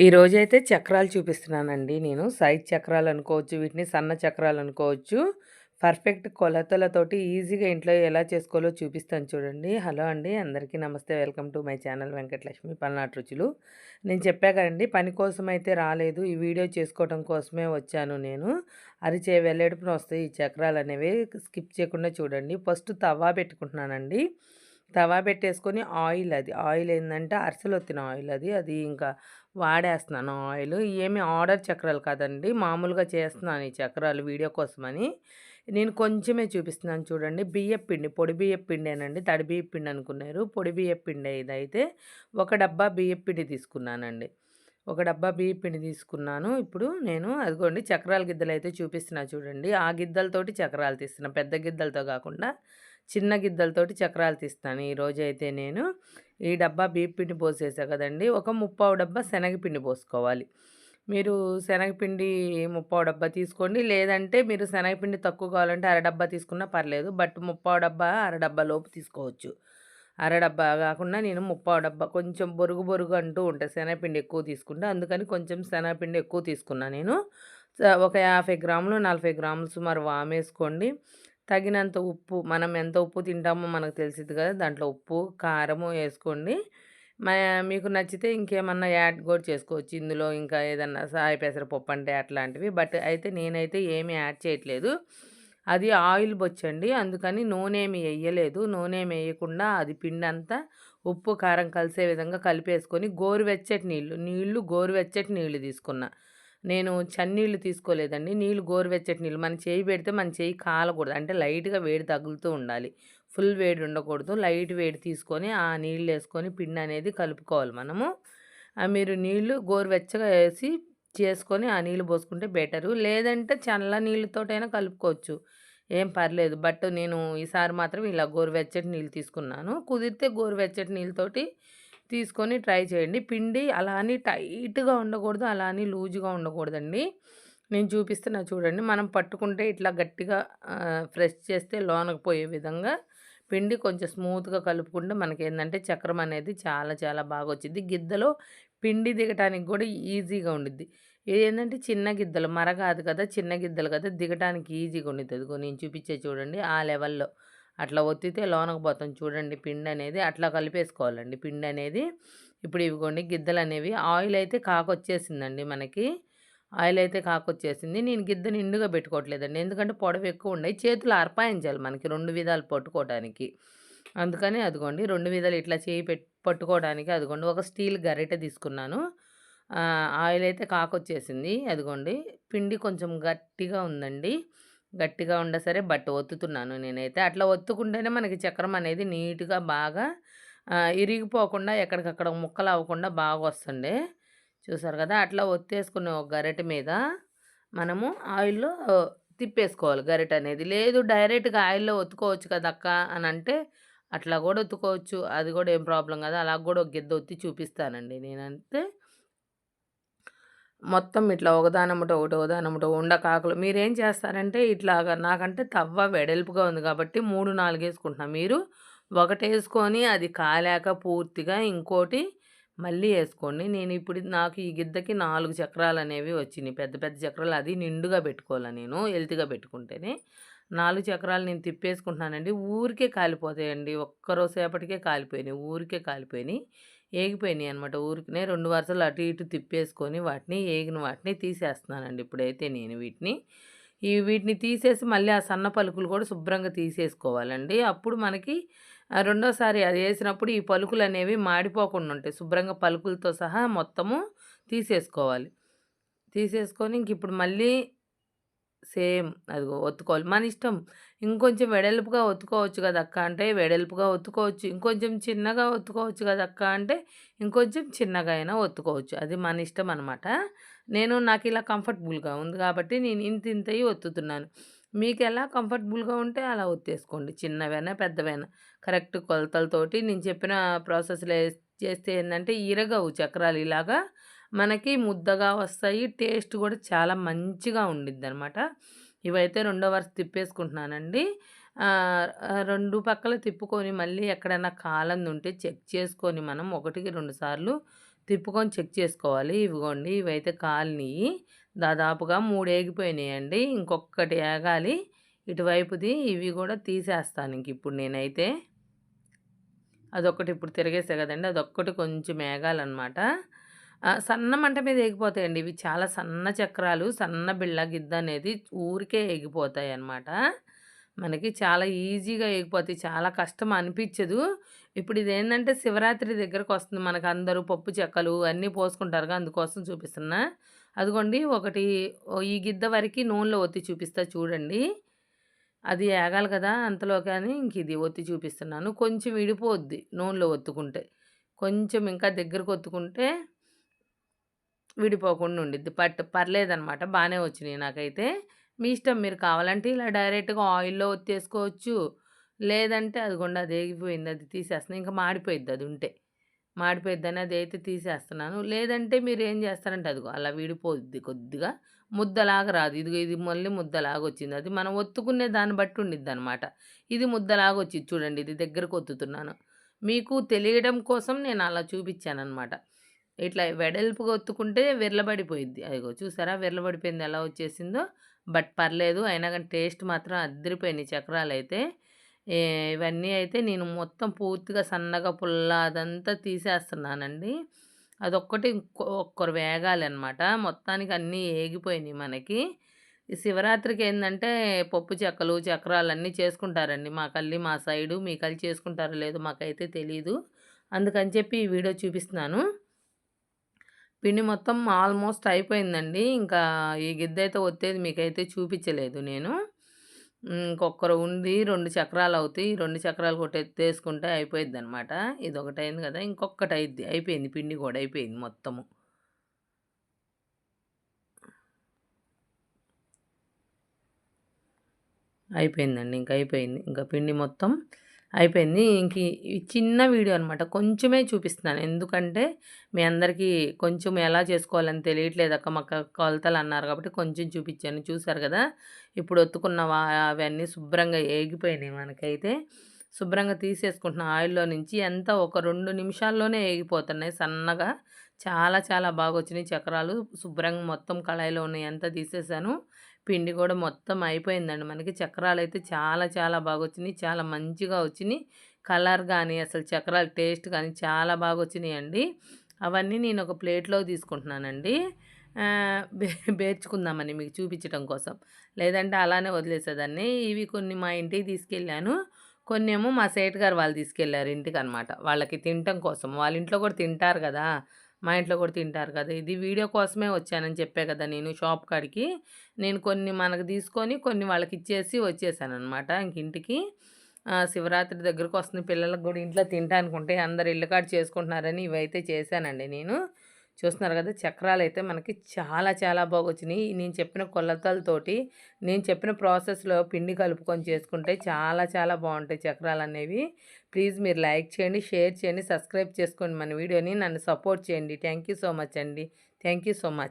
ఈరోజైతే చక్రాలు చూపిస్తున్నానండి నేను. సైజ్ చక్రాలు అనుకోవచ్చు వీటిని సన్న చక్రాలు అనుకోవచ్చు. పర్ఫెక్ట్ కొలతలతోటి ఈజీగా ఇంట్లో ఎలా చేసుకోవాలో చూపిస్తాను చూడండి. హలో అండి అందరికీ నమస్తే. Welcome to my channel Venkatalakshmi Palnati రుచులు. నేను చెప్పాకండి పని కోసం అయితే రాలేదు. ఈ వీడియో చేసుకోవడం కోసమే వచ్చాను నేను. అరిచే వెళ్ళేటప్పుడు వస్తాయి ఈ చక్రాలు అనేవి. స్కిప్ చేయకుండా చూడండి. ఫస్ట్ తవా పెట్టుకుంటున్నానండి. తవా పెట్టేసుకొని ఆయిల్ అది. ఆయిల్ ఏంటంటే అరసలు వచ్చిన ఆయిల్ అది. అది ఇంకా వాడేస్తున్నాను ఆయిల్. ఏమి ఆర్డర్ చక్రాలు కాదండి. మామూలుగా చేస్తున్నాను ఈ చక్రాలు వీడియో కోసమని. నేను కొంచెమే చూపిస్తున్నాను చూడండి. బియ్యం పిండి పొడి బియ్యం పిండేనండి. తడి బియ్యం పిండి అనుకున్నారు. పొడి బియ్యం పిండి ఇదైతే ఒక డబ్బా బియ్యం పిండి తీసుకున్నానండి. ఒక డబ్బా బియ్యం పిండి తీసుకున్నాను. ఇప్పుడు నేను అదిగోండి చక్రాల గిద్దలు అయితే చూపిస్తున్నా చూడండి. ఆ గిద్దలతోటి చక్రాలు తీస్తున్నా. పెద్ద గిద్దలతో కాకుండా చిన్న గిద్దలతోటి చక్రాలు తీస్తాను. ఈరోజు అయితే నేను ఈ డబ్బా బీప్ పిండి పోసేసా కదండి ఒక ముప్పావు డబ్బా శనగపిండి పోసుకోవాలి. మీరు శనగపిండి ముప్పావు డబ్బా తీసుకోండి లేదంటే మీరు శనగపిండి తక్కువ కావాలంటే అర డబ్బా తీసుకున్నా పర్లేదు బట్ ముప్పావు డబ్బా అర డబ్బా లోపు తీసుకోవచ్చు. అర డబ్బా కాకుండా నేను ముప్పావు డబ్బా కొంచెం బొరుగు బొరుగు అంటూ ఉంటుంది శనగపిండి ఎక్కువ తీసుకుంటే. అందుకని కొంచెం శనగపిండి ఎక్కువ తీసుకున్నా నేను. ఒక యాభై గ్రాములు నలభై గ్రాములు సుమారు వామేసుకోండి. తగినంత ఉప్పు మనం ఎంత ఉప్పు తింటామో మనకు తెలిసింది కదా! దాంట్లో ఉప్పు కారము వేసుకోండి. మీకు నచ్చితే ఇంకేమన్నా యాడ్ కూడా చేసుకోవచ్చు. ఇందులో ఇంకా ఏదన్నా సాయి పెసరపప్పు అంటే అట్లాంటివి. బట్ అయితే నేనైతే ఏమీ యాడ్ చేయట్లేదు. అది ఆయిల్ బొచ్చండి. అందుకని నూనె ఏమి వేయలేదు. నూనె ఏమి వేయకుండా అది పిండి అంతా ఉప్పు కారం కలిసే విధంగా కలిపేసుకొని గోరువెచ్చటి నీళ్ళు నీళ్ళు గోరువెచ్చటి నీళ్ళు తీసుకున్నా. నేను చన్నీళ్ళు తీసుకోలేదండి. నీళ్ళు గోరువెచ్చటి నీళ్ళు. మన చేయి పెడితే మన చేయి కాలకూడదు. అంటే లైట్గా వేడి తగులుతూ ఉండాలి. ఫుల్ వేడి ఉండకూడదు. లైట్ వేడి తీసుకొని ఆ నీళ్ళు వేసుకొని పిండి అనేది కలుపుకోవాలి మనము. మీరు నీళ్ళు గోరువెచ్చగా వేసి చేసుకొని ఆ నీళ్ళు పోసుకుంటే బెటరు. లేదంటే చల్ల నీళ్ళతోటైనా కలుపుకోవచ్చు. ఏం పర్లేదు. బట్ నేను ఈసారి మాత్రం ఇలా గోరువెచ్చటి నీళ్ళు తీసుకున్నాను. కుదిరితే గోరువెచ్చటి నీళ్ళతోటి తీసుకొని ట్రై చేయండి. పిండి అలా అని టైట్గా ఉండకూడదు అలా అని లూజుగా ఉండకూడదండి. నేను చూపిస్తున్నా చూడండి. మనం పట్టుకుంటే ఇట్లా గట్టిగా ఫ్రెష్ చేస్తే లోనకు పోయే విధంగా పిండి కొంచెం స్మూత్గా కలుపుకుంటే మనకి ఏంటంటే చక్రం అనేది చాలా చాలా బాగా వచ్చింది గిద్దలో పిండి దిగటానికి కూడా ఈజీగా ఉండిద్ది. ఏంటంటే చిన్న గిద్దలు మరగాదు కదా చిన్న గిద్దలు కదా దిగటానికి ఈజీగా ఉండిద్ది. అదిగో నేను చూపించే చూడండి ఆ లెవెల్లో. అట్లా ఒత్తితే లోనకు పోతాం. చూడండి పిండి అనేది అట్లా కలిపేసుకోవాలండి. పిండి అనేది ఇప్పుడు ఇవిగోండి గిద్దలు అనేవి ఆయిల్ అయితే కాకొచ్చేసిందండి మనకి. ఆయిల్ అయితే కాకొచ్చేసింది. నేను గిద్ద నిండుగా పెట్టుకోవట్లేదండి. ఎందుకంటే పొడవు ఎక్కువ ఉన్నాయి చేతులు అర్పాయించాలి మనకి రెండు విధాలు పట్టుకోవడానికి అందుకని అదిగోండి రెండు విధాలు ఇట్లా చేయి పట్టుకోవడానికి అదిగోండి ఒక స్టీల్ గరిటె తీసుకున్నాను. ఆయిల్ అయితే కాకొచ్చేసింది. అదిగోండి పిండి కొంచెం గట్టిగా ఉందండి. గట్టిగా ఉండ సరే బట్ ఒత్తుతున్నాను నేనైతే. అట్లా ఒత్తుకుంటేనే మనకి చక్రం అనేది నీట్గా బాగా ఇరిగిపోకుండా ఎక్కడికక్కడ ముక్కలు అవ్వకుండా బాగా వస్తుండే చూసారు కదా? అట్లా ఒత్తేసుకునే ఒక గరిటె మీద మనము ఆయిల్లో తిప్పేసుకోవాలి. గరిటె అనేది. లేదు డైరెక్ట్గా ఆయిల్లో ఒత్తుకోవచ్చు కదా అక్క అని అంటే అట్లా కూడా ఒత్తుకోవచ్చు. అది కూడా ఏం ప్రాబ్లం కదా. అలా కూడా ఒక గిద్ద ఒత్తి చూపిస్తానండి నేనంటే. మొత్తం ఇట్లా ఒకదానముట ఒకటి ఉండ ఉండకాకులు మీరేం చేస్తారంటే ఇట్లాగా నాకంటే తవ్వ వెడల్పుగా ఉంది కాబట్టి మూడు నాలుగు వేసుకుంటున్నా. మీరు ఒకటి వేసుకొని అది కాలేక పూర్తిగా ఇంకోటి మళ్ళీ వేసుకోండి. నేను ఇప్పుడు నాకు ఈ గిద్దకి నాలుగు చక్రాలు అనేవి వచ్చినాయి. పెద్ద పెద్ద చక్రాలు అది నిండుగా పెట్టుకోవాలి నేను హెల్త్గా పెట్టుకుంటేనే. నాలుగు చక్రాలు నేను తిప్పేసుకుంటున్నానండి. ఊరికే కాలిపోతాయండి. ఒక్కరోసేపటికే కాలిపోయినాయి. ఊరికే కాలిపోయినాయి. ఏగిపోయినాయి అనమాట ఊరికినే. రెండు వరుసలు అటు ఇటు తిప్పేసుకొని వాటిని ఏగిన వాటిని తీసేస్తున్నానండి ఇప్పుడైతే నేను వీటిని. ఈ వీటిని తీసేసి మళ్ళీ ఆ సన్న పలుకులు కూడా శుభ్రంగా తీసేసుకోవాలండి. అప్పుడు మనకి రెండోసారి అది వేసినప్పుడు ఈ పలుకులు అనేవి మాడిపోకుండా ఉంటాయి. శుభ్రంగా పలుకులతో సహా మొత్తము తీసేసుకోవాలి. తీసేసుకొని ఇంక ఇప్పుడు మళ్ళీ సేమ్. అదిగో ఒత్తుకోవాలి. మన ఇష్టం. ఇంకొంచెం వెడల్పుగా ఒత్తుకోవచ్చు కదా అక్క అంటే వెడల్పుగా ఒత్తుకోవచ్చు. ఇంకొంచెం చిన్నగా ఒత్తుకోవచ్చు కదా అక్క అంటే ఇంకొంచెం చిన్నగా అయినా ఒత్తుకోవచ్చు. అది మన ఇష్టం అనమాట నేను నాకు ఇలా కంఫర్టబుల్గా ఉంది కాబట్టి నేను ఇంత ఇంతయి ఒత్తుతున్నాను. మీకు ఎలా కంఫర్టబుల్గా ఉంటే అలా ఒత్తేసుకోండి. చిన్నవైనా పెద్దవైనా. కరెక్ట్ కొలతలతోటి నేను చెప్పిన ప్రాసెస్లో చేస్తే ఏంటంటే ఇరగవు చక్రాలు ఇలాగా. మనకి ముద్దగా వస్తాయి టేస్ట్ కూడా చాలా మంచిగా ఉండిద్ది అనమాట ఇవైతే రెండో వరుస తిప్పేసుకుంటున్నానండి. రెండు పక్కల తిప్పుకొని మళ్ళీ ఎక్కడైనా కాలంది ఉంటే చెక్ చేసుకొని మనం ఒకటికి రెండు సార్లు తిప్పుకొని చెక్ చేసుకోవాలి. ఇవిగోండి ఇవైతే కాలినవి దాదాపుగా మూడు ఏగిపోయినాయండి. ఇంకొకటి ఏగాలి ఇటువైపుది ఇవి కూడా తీసేస్తాను ఇంక ఇప్పుడు నేనైతే. అదొకటి ఇప్పుడు తిరిగేసే కదండి అదొక్కటి కొంచెం ఏగాలన్నమాట. సన్న మంట మీద ఎగిపోతాయండి ఇవి చాలా సన్న చక్రాలు సన్న బిళ్ళ గిద్ద అనేది ఊరికే ఎగిపోతాయి అన్నమాట మనకి చాలా ఈజీగా ఎగిపోతాయి చాలా కష్టం అనిపించదు ఇప్పుడు ఇది ఏంటంటే శివరాత్రి దగ్గరకు వస్తుంది మనకు. అందరూ పప్పు చెక్కలు అన్నీ పోసుకుంటారుగా అందుకోసం చూపిస్తున్నా. అదిగోండి ఒకటి ఈ గిద్ద వరకు నూనెలో ఒత్తి చూపిస్తా చూడండి. అది ఏగాలి కదా అంతలో కానీ ఇంక ఇది ఒత్తి చూపిస్తున్నాను. కొంచెం విడిపోద్ది నూనెలో ఒత్తుకుంటే. కొంచెం ఇంకా దగ్గరకు ఒత్తుకుంటే విడిపోకుండా ఉండిద్ది. బట్ పర్లేదనమాట బాగానే వచ్చినాయి నాకైతే. మీ ఇష్టం మీరు కావాలంటే ఇలా డైరెక్ట్గా ఆయిల్లో ఒత్తేసుకోవచ్చు. లేదంటే అది కూడా అది ఏగిపోయింది అది తీసేస్తున్నాను ఇంకా మాడిపోయిద్ది అది ఉంటే. మాడిపోయిద్దని అది అయితే తీసేస్తున్నాను. లేదంటే మీరు ఏం చేస్తారంటే అదిగో అలా విడిపోద్ది కొద్దిగా. ముద్దలాగా రాదు. ఇది ఇది మళ్ళీ ముద్దలాగా వచ్చింది. అది మనం ఒత్తుకునే దాన్ని బట్టి ఉండిద్ది అనమాట ఇది ముద్దలాగా వచ్చింది. చూడండి ఇది దగ్గరకు ఒత్తుతున్నాను. మీకు తెలియడం కోసం నేను అలా చూపించాను అనమాట ఇట్లా వెడల్పుగా ఒత్తుకుంటే విరలబడిపోయింది అదిగో చూసారా? విరలబడిపోయింది ఎలా వచ్చేసిందో? బట్ పర్లేదు. అయినా కానీ టేస్ట్ మాత్రం అద్దరిపోయినాయి చక్రాలు అయితే ఇవన్నీ అయితే నేను మొత్తం పూర్తిగా సన్నగా పుల్ల అదంతా తీసేస్తున్నానండి. అదొక్కటి ఒక్కరు వేగాలి అనమాట మొత్తానికి అన్నీ ఏగిపోయినాయి మనకి. శివరాత్రికి ఏంటంటే పప్పు చెక్కలు చక్రాలు అన్నీ చేసుకుంటారండి. మా కల్లి మా సైడు మీ కళ్ళు చేసుకుంటారో లేదో మాకైతే తెలీదు. అందుకని చెప్పి ఈ వీడియో చూపిస్తున్నాను. పిండి మొత్తం ఆల్మోస్ట్ అయిపోయిందండి. ఇంకా ఈ గిద్దైతే వచ్చేది మీకైతే చూపించలేదు నేను. ఇంకొకరు ఉంది రెండు చక్రాలు అవుతాయి. రెండు చక్రాలు కొట్టే తీసుకుంటే అయిపోయింది అనమాట ఇది ఒకటి అయింది కదా ఇంకొకటి అయింది అయిపోయింది పిండి కూడా అయిపోయింది మొత్తము. అయిపోయిందండి ఇంకా అయిపోయింది. ఇంకా పిండి మొత్తం అయిపోయింది. ఇంక చిన్న వీడియో అనమాట కొంచెమే చూపిస్తున్నాను. ఎందుకంటే మీ అందరికీ కొంచెం ఎలా చేసుకోవాలని తెలియట్లేదు. అక్క మాకు కొలతలు అన్నారు కాబట్టి కొంచెం చూపించాను. చూసారు కదా? ఇప్పుడు ఒత్తుకున్నవా? అవన్నీ శుభ్రంగా ఏగిపోయినాయి మనకైతే. శుభ్రంగా తీసేసుకుంటున్న ఆయిల్లో నుంచి ఎంత ఒక రెండు నిమిషాల్లోనే ఏగిపోతున్నాయి. సన్నగా చాలా చాలా బాగా వచ్చినాయి చక్రాలు. శుభ్రంగా మొత్తం కళాయిలో ఉన్నాయి. ఎంత తీసేసాను. పిండి కూడా మొత్తం అయిపోయిందండి. మనకి చక్రాలు అయితే చాలా చాలా బాగా వచ్చినాయి చాలా మంచిగా వచ్చినాయి. కలర్ కానీ అసలు చక్రాలు టేస్ట్ కానీ చాలా బాగా వచ్చినాయి అండి అవన్నీ నేను ఒక ప్లేట్లో తీసుకుంటున్నానండి. బేర్చుకుందామని మీకు చూపించడం కోసం. లేదంటే అలానే వదిలేసేదాన్ని. ఇవి కొన్ని మా ఇంటికి తీసుకెళ్ళాను. కొన్ని ఏమో మా సేట్ గారు వాళ్ళు తీసుకెళ్ళారు ఇంటికి అనమాట వాళ్ళకి తినటం కోసం. వాళ్ళ ఇంట్లో కూడా తింటారు కదా. మా ఇంట్లో కూడా తింటారు కదా! ఇది వీడియో కోసమే వచ్చానని చెప్పే కదా నేను షాప్ కాడికి. నేను కొన్ని మనకు తీసుకొని కొన్ని వాళ్ళకి ఇచ్చేసి వచ్చేసాను అనమాట ఇంక ఇంటికి శివరాత్రి దగ్గరకు వస్తుంది పిల్లలకు కూడా ఇంట్లో తింటానుకుంటే అందరు ఇల్లు కాడ చేసుకుంటున్నారని ఇవైతే చేశానండి నేను. చూస్తున్నారు కదా! చక్రాలు అయితే మనకి చాలా చాలా బాగా వచ్చినాయి నేను చెప్పిన కొలతలతోటి నేను చెప్పిన ప్రాసెస్లో పిండి కలుపుకొని చేసుకుంటే చాలా చాలా బాగుంటాయి చక్రాలు అనేవి. ప్లీజ్ మీరు లైక్ చేయండి షేర్ చేయండి సబ్స్క్రైబ్ చేసుకోండి మన వీడియోని. నన్ను సపోర్ట్ చేయండి. థ్యాంక్ సో మచ్ అండి. Thank so much.